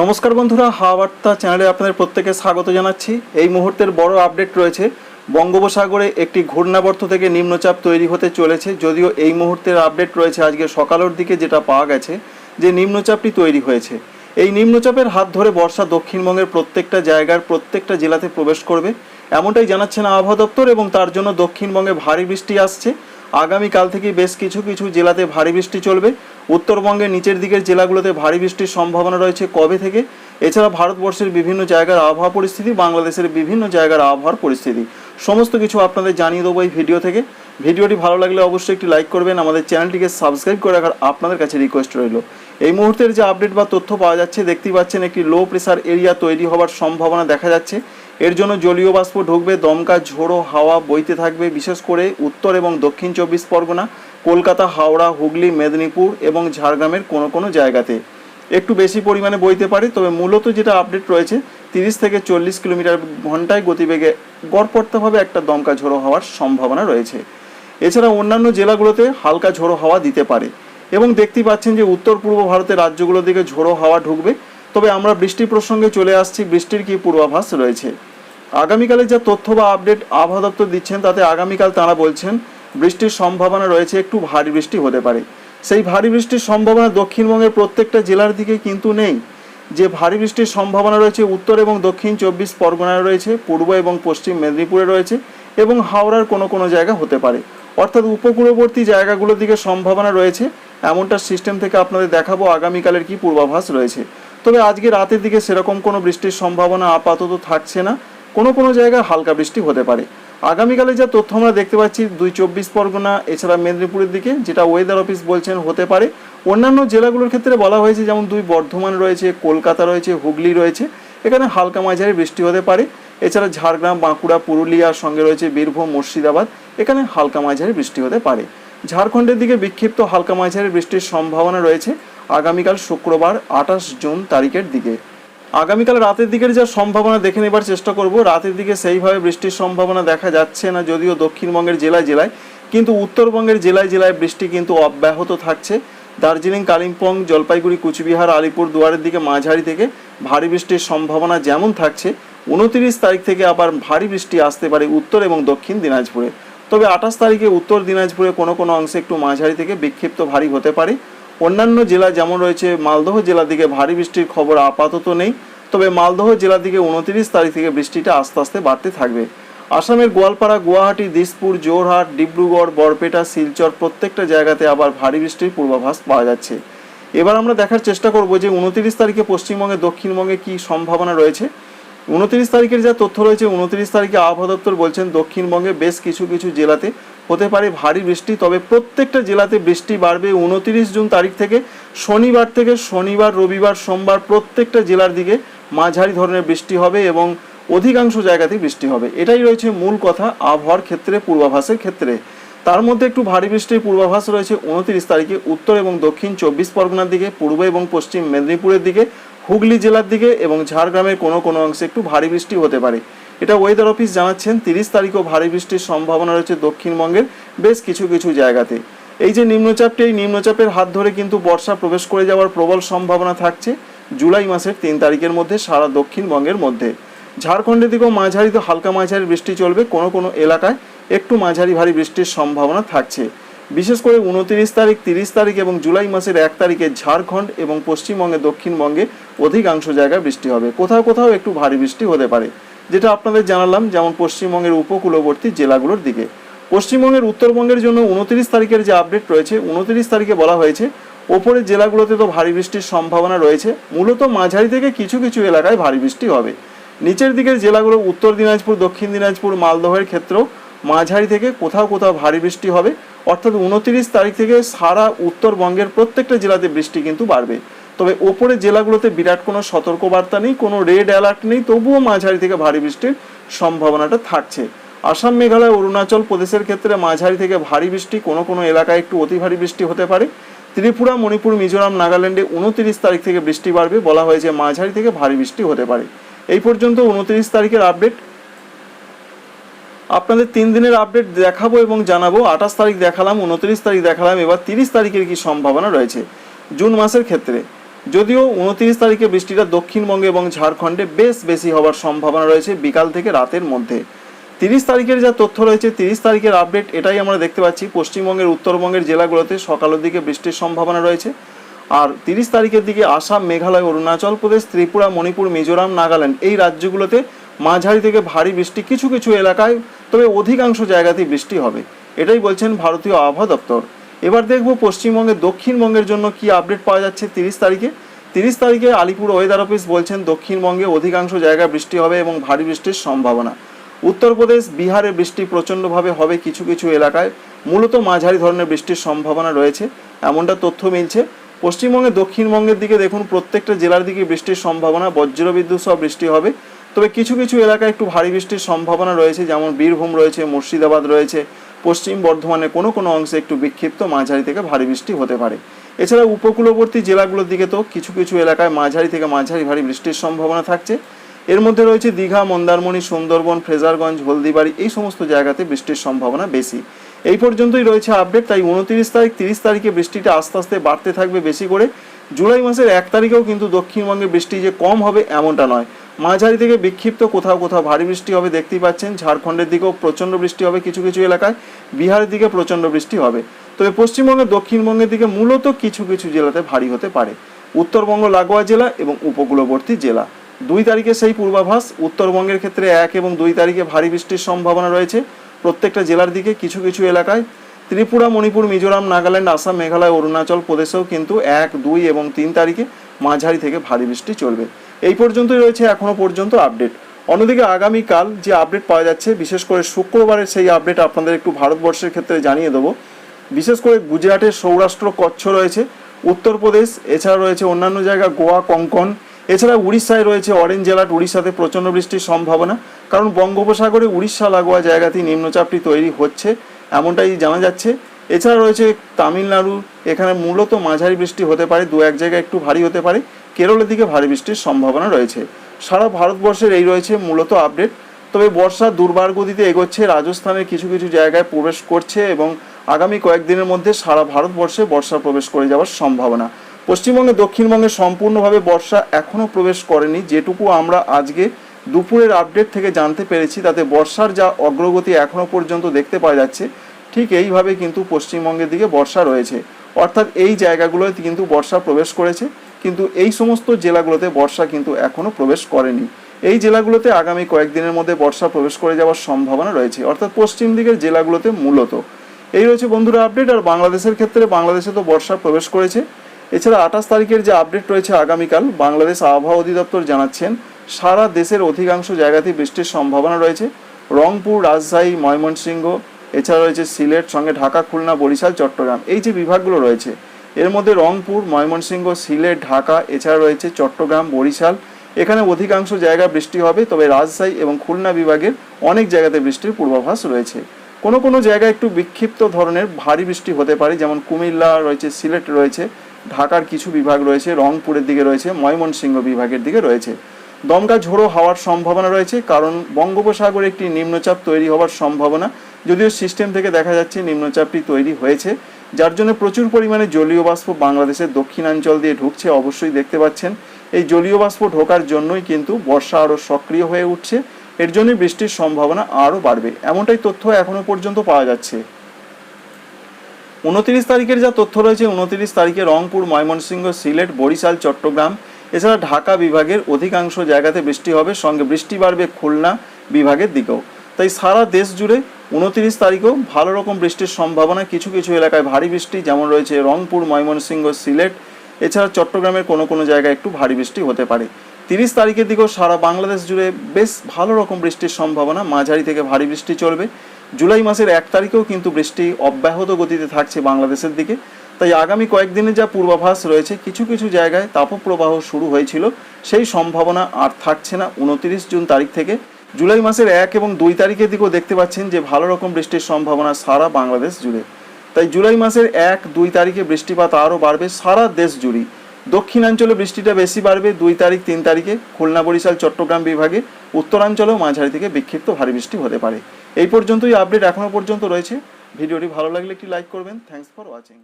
নমস্কার বন্ধুরা হাওয়া বার্তা চ্যানেলে আপনাদের প্রত্যেকে স্বাগত জানাচ্ছি। এই মুহূর্তের বড় আপডেট রয়েছে, বঙ্গোপসাগরে একটি ঘূর্ণাবর্ত থেকে নিম্নচাপ তৈরি হতে চলেছে, যদিও এই মুহূর্তের আপডেট রয়েছে আজকে সকালের দিকে যেটা পাওয়া গেছে, যে নিম্নচাপটি তৈরি হয়েছে। এই নিম্নচাপের হাত ধরে বর্ষা দক্ষিণবঙ্গের প্রত্যেকটা জায়গার প্রত্যেকটা জেলাতে প্রবেশ করবে, এমনটাই জানাচ্ছেন আবহাওয়া দপ্তর এবং তার জন্য দক্ষিণবঙ্গে ভারী বৃষ্টি আসছে। আগামীকাল থেকে বেশ কিছু কিছু জেলাতে ভারী বৃষ্টি চলবে উত্তরবঙ্গের নিচের দিকের জেলাগুলোতে ভারী বৃষ্টির সম্ভাবনা রয়েছে। কবে থেকে? এছাড়া ভারতবর্ষের বিভিন্ন জায়গার আবহাওয়া পরিস্থিতি, বাংলাদেশের বিভিন্ন জায়গার আবহাওয়ার পরিস্থিতি। সমস্ত কিছু আপনাদের জানিয়ে দেবো এই ভিডিও থেকে। ভিডিওটি ভালো লাগলে অবশ্যই একটি লাইক করবেন। আমাদের চ্যানেলটিকে সাবস্ক্রাইব করে রাখার আপনাদের কাছে রিকোয়েস্ট রইল। এই মুহূর্তের যে আপডেট বা তথ্য পাওয়া যাচ্ছে, দেখতেই পাচ্ছেন একটি লো প্রেসার এরিয়া তৈরি হওয়ার সম্ভাবনা দেখা যাচ্ছে। এর জন্য জলীয় বাষ্প ঢুকবে, দমকা, ঝোড়ো হাওয়া বইতে থাকবে। বিশেষ করে উত্তর এবং দক্ষিণ চব্বিশ পরগনা। কলকাতা, হাওড়া, হুগলি, মেদিনীপুর এবং ঝাড়গ্রামের কোনো কোনো জায়গাতে। একটু বেশি পরিমাণে বইতে পারে, তবে মূলত যেটা আপডেট রয়েছে, তিরিশ থেকে চল্লিশ কিলোমিটার ঘন্টায় গতিবেগে গড়পড়তাভাবে একটা দমকা ঝোড়ো হওয়ার সম্ভাবনা রয়েছে। এছাড়া অন্যান্য জেলাগুলোতে হালকা ঝোড়ো হাওয়া দিতে পারে এবং দেখতেই পাচ্ছেন যে উত্তর পূর্ব ভারতের রাজ্যগুলোর দিকে ঝোড়ো হাওয়া ঢুকবে। তবে আমরা বৃষ্টি প্রসঙ্গে চলে আসছি, বৃষ্টির কি পূর্বাভাস রয়েছে? আগামীকালে যা তথ্য বা আপডেট আবহাওয়া দপ্তর দিচ্ছেন, তাতে আগামীকাল তারা বলছেন বৃষ্টির সম্ভাবনা রয়েছে, একটু ভারী বৃষ্টি হতে পারে। সেই ভারী বৃষ্টির সম্ভাবনা দক্ষিণবঙ্গের প্রত্যেকটা জেলার দিকে কিন্তু নেই। যে ভারী বৃষ্টির সম্ভাবনা রয়েছে, উত্তর এবং দক্ষিণ চব্বিশ পরগনায় রয়েছে, পূর্ব এবং পশ্চিম মেদিনীপুরে রয়েছে এবং হাওড়ার কোনো কোনো জায়গা হতে পারে। অর্থাৎ উপকূলবর্তী জায়গাগুলোর দিকে সম্ভাবনা রয়েছে, এমনটা সিস্টেম থেকে আপনাদের দেখাবো আগামীকালের কি পূর্বাভাস রয়েছে। তবে আজকে রাতের দিকে সেরকম কোনো বৃষ্টির সম্ভাবনা আপাতত থাকছে না। কোনো কোনো জায়গায় হালকা বৃষ্টি হতে পারে। আগামীকালে যা তথ্য আমরা দেখতে পাচ্ছি, দুই চব্বিশ পরগনা, এছাড়া মেদিনীপুরের দিকে, যেটা ওয়েদার অফিস বলছেন হতে পারে। অন্যান্য জেলাগুলোর ক্ষেত্রে বলা হয়েছে, যেমন দুই বর্ধমান রয়েছে, কলকাতা রয়েছে, হুগলি রয়েছে। এখানে হালকা মাঝারি বৃষ্টি হতে পারে। এছাড়া ঝাড়গ্রাম, বাঁকুড়া, পুরুলিয়ার সঙ্গে রয়েছে বীরভূম, মুর্শিদাবাদ। এখানে হালকা মাঝারি বৃষ্টি হতে পারে। ঝাড়খণ্ডের দিকে বিক্ষিপ্ত হালকা মাঝারি বৃষ্টির সম্ভাবনা রয়েছে আগামীকাল শুক্রবার, আঠাশ জুন তারিখের দিকে। আগামীকাল রাতের দিকের যা সম্ভাবনা দেখে নেবার চেষ্টা করব, রাতের দিকে সেইভাবে বৃষ্টির সম্ভাবনা দেখা যাচ্ছে না, যদিও দক্ষিণবঙ্গের জেলায় জেলায়, কিন্তু উত্তরবঙ্গের জেলায় জেলায় বৃষ্টি কিন্তু অব্যাহত থাকছে। দার্জিলিং, কালিম্পং, জলপাইগুড়ি, কুচবিহার, আলিপুর দুয়ারের দিকে মাঝারি থেকে ভারী বৃষ্টির সম্ভাবনা যেমন থাকছে, উনতিরিশ তারিখ থেকে আবার ভারী বৃষ্টি আসতে পারে উত্তর এবং দক্ষিণ দিনাজপুরে। তবে আঠাশ তারিখে উত্তর দিনাজপুরে কোনো কোনো অংশে একটু মাঝারি থেকে বিক্ষিপ্ত ভারী হতে পারে। অন্যান্য জেলা যেমন রয়েছে মালদহ জেলার দিকে ভারী বৃষ্টির খবর আপাতত নেই, তবে মালদহ জেলার দিকে উনত্রিশ তারিখ থেকে বৃষ্টিটা আস্তে আস্তে বাড়তে থাকবে। আসামের গোয়ালপাড়া, গুয়াহাটি, দিসপুর জোরহাট ডিব্রুগড়, বরপেটা, শিলচর প্রত্যেকটা জায়গাতে আবার ভারী বৃষ্টির পূর্বাভাস পাওয়া যাচ্ছে। এবার আমরা দেখার চেষ্টা করব যে উনত্রিশ তারিখে পশ্চিমবঙ্গে, দক্ষিণবঙ্গে কি সম্ভাবনা রয়েছে। উনত্রিশ তারিখের যা তথ্য রয়েছে, উনত্রিশ তারিখে আবহাওয়া দপ্তর বলছেন, দক্ষিণবঙ্গে বেশ কিছু কিছু জেলাতে হতে পারে ভারী বৃষ্টি, তবে প্রত্যেকটা জেলাতে বৃষ্টি বাড়বে উনত্রিশ জুন তারিখ থেকে। শনিবার থেকে শনিবার, রবিবার, সোমবার প্রত্যেকটা জেলার দিকে মাঝারি ধরনের বৃষ্টি হবে এবং অধিকাংশ জায়গাতেই বৃষ্টি হবে। এটাই রয়েছে মূল কথা আবহাওয়ার ক্ষেত্রে, পূর্বাভাসের ক্ষেত্রে। তার মধ্যে একটু ভারী বৃষ্টির পূর্বাভাস রয়েছে উনত্রিশ তারিখে উত্তর এবং দক্ষিণ চব্বিশ পরগনার দিকে, পূর্ব এবং পশ্চিম মেদিনীপুরের দিকে, হুগলি জেলার দিকে এবং ঝাড়গ্রামের কোনো কোনো অংশে একটু ভারী বৃষ্টি হতে পারে। এটা ওয়েদার অফিস জানাচ্ছেন, তিরিশ তারিখও ভারী বৃষ্টির সম্ভাবনা রয়েছে দক্ষিণবঙ্গের বেশ কিছু কিছু জায়গাতে। এই যে নিম্নচাপটি, এই নিম্নচাপের হাত ধরে কিন্তু বর্ষা প্রবেশ করে যাওয়ার প্রবল সম্ভাবনা থাকছে জুলাই মাসের তিন তারিখের মধ্যে সারা দক্ষিণবঙ্গের মধ্যে। ঝাড়খণ্ডের দিকেও মাঝারি তো হালকা মাঝারি বৃষ্টি চলবে, কোনো কোনো এলাকায় একটু মাঝারি ভারী বৃষ্টির সম্ভাবনা থাকছে। বিশেষ করে উনত্রিশ তারিখ, তিরিশ তারিখ এবং জুলাই মাসের এক তারিখে ঝাড়খণ্ড এবং পশ্চিমবঙ্গে দক্ষিণবঙ্গে অধিকাংশ জায়গায় বৃষ্টি হবে। কোথাও কোথাও একটু ভারী বৃষ্টি হতে পারে। যেটা আপনাদের জানালাম, যেমন পশ্চিমবঙ্গের উপকূলবর্তী জেলাগুলোর দিকে। পশ্চিমবঙ্গের উত্তরবঙ্গের জন্য উনত্রিশ তারিখের যে আপডেট রয়েছে, উনত্রিশ তারিখে বলা হয়েছে ওপরের জেলাগুলোতে তো ভারী বৃষ্টির সম্ভাবনা রয়েছে। মূলত মাঝারি থেকে কিছু কিছু এলাকায় ভারী বৃষ্টি হবে। নিচের দিকের জেলাগুলো উত্তর দিনাজপুর, দক্ষিণ দিনাজপুর, মালদহের ক্ষেত্রেও মাঝারি থেকে কোথাও কোথাও ভারী বৃষ্টি হবে। অর্থাৎ উনত্রিশ তারিখ থেকে সারা উত্তরবঙ্গের প্রত্যেকটা জেলাতে বৃষ্টি কিন্তু বাড়বে। তবে ওপরের জেলাগুলোতে বিরাট কোনো সতর্কবার্তা নেই, কোনো রেড অ্যালার্ট নেই, তবুও মাঝারি থেকে ভারী বৃষ্টির সম্ভাবনাটা থাকছে। আসাম, মেঘালয়, অরুণাচল প্রদেশের ক্ষেত্রে মাঝারি থেকে ভারী বৃষ্টি কোনো কোনো এলাকায় একটু অতি ভারী বৃষ্টি হতে পারে। ত্রিপুরা, মণিপুর, মিজোরাম, নাগাল্যান্ডে উনত্রিশ তারিখ থেকে বৃষ্টি বাড়বে বলা হয়েছে, মাঝারি থেকে ভারী বৃষ্টি হতে পারে। এই পর্যন্ত উনত্রিশ তারিখের আপডেট। আপনাদের তিন দিনের আপডেট দেখাবো এবং জানাব। আঠাশ তারিখ দেখালাম, উনত্রিশ তারিখ দেখালাম, এবার তিরিশ তারিখের কি সম্ভাবনা রয়েছে? জুন মাসের ক্ষেত্রে। যদিও উনত্রিশ তারিখে বৃষ্টিটা দক্ষিণবঙ্গে এবং ঝাড়খণ্ডে বেশ বেশি হওয়ার সম্ভাবনা রয়েছে বিকাল থেকে রাতের মধ্যে। তিরিশ তারিখের যা তথ্য রয়েছে, তিরিশ তারিখের আপডেট এটাই আমরা দেখতে পাচ্ছি। পশ্চিমবঙ্গের, উত্তরবঙ্গের জেলাগুলোতে সকালের দিকে বৃষ্টির সম্ভাবনা রয়েছে। আর তিরিশ তারিখের দিকে আসাম, মেঘালয়, অরুণাচল প্রদেশ, ত্রিপুরা, মণিপুর, মিজোরাম, নাগাল্যান্ড এই রাজ্যগুলোতে মাঝারি থেকে ভারী বৃষ্টি কিছু কিছু এলাকায়, তবে অধিকাংশ জায়গাতেই বৃষ্টি হবে। এটাই বলছেন ভারতীয় আবহাওয়া দপ্তর। এবার দেখব পশ্চিমবঙ্গের, দক্ষিণবঙ্গের জন্য কি আপডেট পাওয়া যাচ্ছে তিরিশ তারিখে। তিরিশ তারিখে আলিপুর ওয়েদার অফিস বলছেন, দক্ষিণবঙ্গে অধিকাংশ জায়গায় বৃষ্টি হবে এবং ভারী বৃষ্টির সম্ভাবনা। উত্তরপ্রদেশ, বিহারে বৃষ্টি প্রচণ্ডভাবে হবে কিছু কিছু এলাকায়। মূলত মাঝারি ধরনের বৃষ্টির সম্ভাবনা রয়েছে, এমনটা তথ্য মিলছে। পশ্চিমবঙ্গে, দক্ষিণবঙ্গের দিকে দেখুন, প্রত্যেকটা জেলার দিকে বৃষ্টির সম্ভাবনা, বজ্রবিদ্যুৎ সহ বৃষ্টি হবে। তবে কিছু কিছু এলাকায় একটু ভারী বৃষ্টির সম্ভাবনা রয়েছে, যেমন বীরভূম রয়েছে, মুর্শিদাবাদ রয়েছে পশ্চিম বর্ধমানের কোনো কোনো অংশে একটু বিক্ষিপ্ত মাঝারি থেকে ভারী বৃষ্টি হতে পারে। এছাড়া উপকূলবর্তী জেলাগুলোর দিকে তো কিছু কিছু এলাকায় মাঝারি থেকে মাঝারি ভারী বৃষ্টির সম্ভাবনা থাকছে। এর মধ্যে রয়েছে দীঘা, মন্দারমণি, সুন্দরবন, ফ্রেজারগঞ্জ, হলদিবাড়ি এই সমস্ত জায়গাতে বৃষ্টির সম্ভাবনা বেশি। এই পর্যন্তই রয়েছে আপডেট, তাই উনত্রিশ তারিখ, তিরিশ তারিখে বৃষ্টিটা আস্তে আস্তে বাড়তে থাকবে বেশি করে। জুলাই মাসের এক তারিখেও কিন্তু দক্ষিণবঙ্গে বৃষ্টি যে কম হবে এমনটা নয়। মাঝারি থেকে বিক্ষিপ্ত, কোথাও কোথাও ভারী বৃষ্টি হবে, দেখতেই পাচ্ছেন। ঝাড়খণ্ডের দিকেও প্রচণ্ড বৃষ্টি হবে, কিছু কিছু এলাকায়। বিহারের দিকে প্রচণ্ড বৃষ্টি হবে। তবে পশ্চিমবঙ্গের দক্ষিণবঙ্গের দিকে মূলত কিছু কিছু জেলাতে ভারী হতে পারে। উত্তরবঙ্গ, লাগোয়া জেলা এবং উপকূলবর্তী জেলা। দুই তারিখে সেই পূর্বাভাস। উত্তরবঙ্গের ক্ষেত্রে এক এবং দুই তারিখে ভারী বৃষ্টির সম্ভাবনা রয়েছে প্রত্যেকটা জেলার দিকে কিছু কিছু এলাকায়। ত্রিপুরা, মণিপুর, মিজোরাম, নাগাল্যান্ড, আসাম, মেঘালয়, অরুণাচল প্রদেশেও কিন্তু এক, দুই এবং তিন তারিখে মাঝারি থেকে ভারী বৃষ্টি চলবে। এই পর্যন্তই রয়েছে এখনও পর্যন্ত আপডেট। অন্যদিকে আগামীকাল যে আপডেট পাওয়া যাচ্ছে, বিশেষ করে শুক্রবারের সেই আপডেট আপনাদের একটু ভারতবর্ষের ক্ষেত্রে জানিয়ে দেবো। বিশেষ করে গুজরাটের সৌরাষ্ট্র কচ্ছ রয়েছে, উত্তরপ্রদেশ, এছাড়া রয়েছে অন্যান্য জায়গা গোয়া, কঙ্কন, এছাড়া উড়িষ্যায় রয়েছে অরেঞ্জ অ্যালার্ট, উড়িষ্যাতে প্রচণ্ড বৃষ্টির সম্ভাবনা। কারণ বঙ্গোপসাগরে উড়িষ্যা, লাগোয়া জায়গাতেই নিম্নচাপটি তৈরি হচ্ছে, এমনটাই জানা যাচ্ছে। এছাড়া রয়েছে তামিলনাড়ু, এখানে মূলত মাঝারি বৃষ্টি হতে পারে দু এক জায়গায় একটু ভারী হতে পারে। কেরলের দিকে ভারী বৃষ্টির সম্ভাবনা রয়েছে। সারা ভারতবর্ষের এই রয়েছে মূলত আপডেট। তবে বর্ষা দুর্বার গতিতে এগোচ্ছে, রাজস্থানের কিছু কিছু জায়গায় প্রবেশ করছে এবং আগামী কয়েকদিনের মধ্যে সারা ভারতবর্ষে বর্ষা প্রবেশ করে যাওয়ার সম্ভাবনা। পশ্চিমবঙ্গে দক্ষিণবঙ্গে সম্পূর্ণভাবে বর্ষা এখনও প্রবেশ করেনি। যেটুকু আমরা আজকে দুপুরের আপডেট থেকে জানতে পেরেছি, তাতে বর্ষার যা অগ্রগতি এখনও পর্যন্ত দেখতে পাওয়া যাচ্ছে, ঠিক এইভাবে কিন্তু পশ্চিমবঙ্গের দিকে বর্ষা রয়েছে। অর্থাৎ এই জায়গাগুলোতে কিন্তু বর্ষা প্রবেশ করেছে। কিন্তু এই সমস্ত জেলাগুলোতে বর্ষা কিন্তু এখনও প্রবেশ করেনি। এই জেলাগুলোতে আগামী কয়েকদিনের মধ্যে বর্ষা প্রবেশ করে যাওয়ার সম্ভাবনা রয়েছে, অর্থাৎ পশ্চিম দিকের জেলাগুলোতে মূলত। এই রয়েছে বন্ধুরা আপডেট আর বাংলাদেশের ক্ষেত্রে বাংলাদেশে তো বর্ষা প্রবেশ করেছে। এছাড়া আঠাশ তারিখের যে আপডেট রয়েছে আগামীকাল, বাংলাদেশ আবহাওয়া অধিদপ্তর জানাচ্ছেন, সারা দেশের অধিকাংশ জায়গাতেই বৃষ্টির সম্ভাবনা রয়েছে। রংপুর, রাজশাহী, ময়মনসিংহ, এছাড়া রয়েছে সিলেট, সঙ্গে ঢাকা, খুলনা, বরিশাল, চট্টগ্রাম। এই যে বিভাগগুলো রয়েছে এর মধ্যে রংপুর, ময়মনসিংহ, সিলেট, ঢাকা, এছাড়া রয়েছে চট্টগ্রাম, বরিশাল। এখানে অধিকাংশ জায়গায় বৃষ্টি হবে, তবে রাজশাহী এবং খুলনা বিভাগের অনেক জায়গাতে বৃষ্টির পূর্বাভাস রয়েছে। কোনো কোনো জায়গায় একটু বিক্ষিপ্ত ধরনের ভারী বৃষ্টি হতে পারে, যেমন কুমিল্লা রয়েছে, সিলেট রয়েছে, ঢাকার কিছু বিভাগ রয়েছে, রংপুরের দিকে রয়েছে, ময়মনসিংহ বিভাগের দিকে রয়েছে। দমকা ঝোড়ো হওয়ার সম্ভাবনা রয়েছে, কারণ বঙ্গোপসাগরে একটি নিম্নচাপ তৈরি হওয়ার সম্ভাবনা, যদিও সিস্টেম থেকে দেখা যাচ্ছে নিম্নচাপটি তৈরি হয়েছে। যার জন্য প্রচুর পরিমাণে জলীয় বাষ্প বাংলাদেশের দক্ষিণাঞ্চল দিয়ে ঢুকছে, অবশ্যই দেখতে পাচ্ছেন। এই জলীয় বাষ্প ঢোকার জন্যই কিন্তু বর্ষা আরও সক্রিয় হয়ে উঠছে। এর জন্যই বৃষ্টির সম্ভাবনা আরও বাড়বে। এমনটাই তথ্য এখনও পর্যন্ত পাওয়া যাচ্ছে। উনত্রিশ তারিখের যা তথ্য রয়েছে, উনত্রিশ তারিখে রংপুর, ময়মনসিংহ, সিলেট, বরিশাল, চট্টগ্রাম, এছাড়া ঢাকা বিভাগের অধিকাংশ জায়গাতে বৃষ্টি হবে। সঙ্গে বৃষ্টি বাড়বে খুলনা বিভাগের দিকেও। তাই সারা দেশ জুড়ে উনত্রিশ তারিখেও ভালো রকম বৃষ্টির সম্ভাবনা। কিছু কিছু এলাকায় ভারী বৃষ্টি, যেমন রয়েছে রংপুর, ময়মনসিংহ, সিলেট। এছাড়া চট্টগ্রামের কোনো কোনো জায়গায় একটু ভারী বৃষ্টি হতে পারে। তিরিশ তারিখের দিকেও সারা বাংলাদেশ জুড়ে বেশ ভালো রকম বৃষ্টির সম্ভাবনা। মাঝারি থেকে ভারী বৃষ্টি চলবে। জুলাই মাসের এক তারিখেও কিন্তু বৃষ্টি অব্যাহত গতিতে থাকছে বাংলাদেশের দিকে। তাই আগামী কয়েকদিনের যা পূর্বাভাস রয়েছে, কিছু কিছু জায়গায় তাপপ্রবাহ শুরু হয়েছিল। সেই সম্ভাবনা আর থাকছে না। উনত্রিশ জুন তারিখ থেকে জুলাই মাসের এক এবং দুই তারিখের দিকেও দেখতে পাচ্ছেন যে ভালো রকম বৃষ্টির সম্ভাবনা সারা বাংলাদেশ জুড়ে। তাই জুলাই মাসের এক, দুই তারিখে বৃষ্টিপাত আরও বাড়বে সারা দেশ জুড়েই দক্ষিণাঞ্চলে বৃষ্টিটা বেশি বাড়বে দুই তারিখ, তিন তারিখে। খুলনা, বরিশাল, চট্টগ্রাম বিভাগে। উত্তরাঞ্চলেও মাঝারি থেকে বিক্ষিপ্ত ভারী বৃষ্টি হতে পারে। এই পর্যন্তই আপডেট এখনও পর্যন্ত রয়েছে। ভিডিওটি ভালো লাগলে একটি লাইক করবেন। Thanks for watching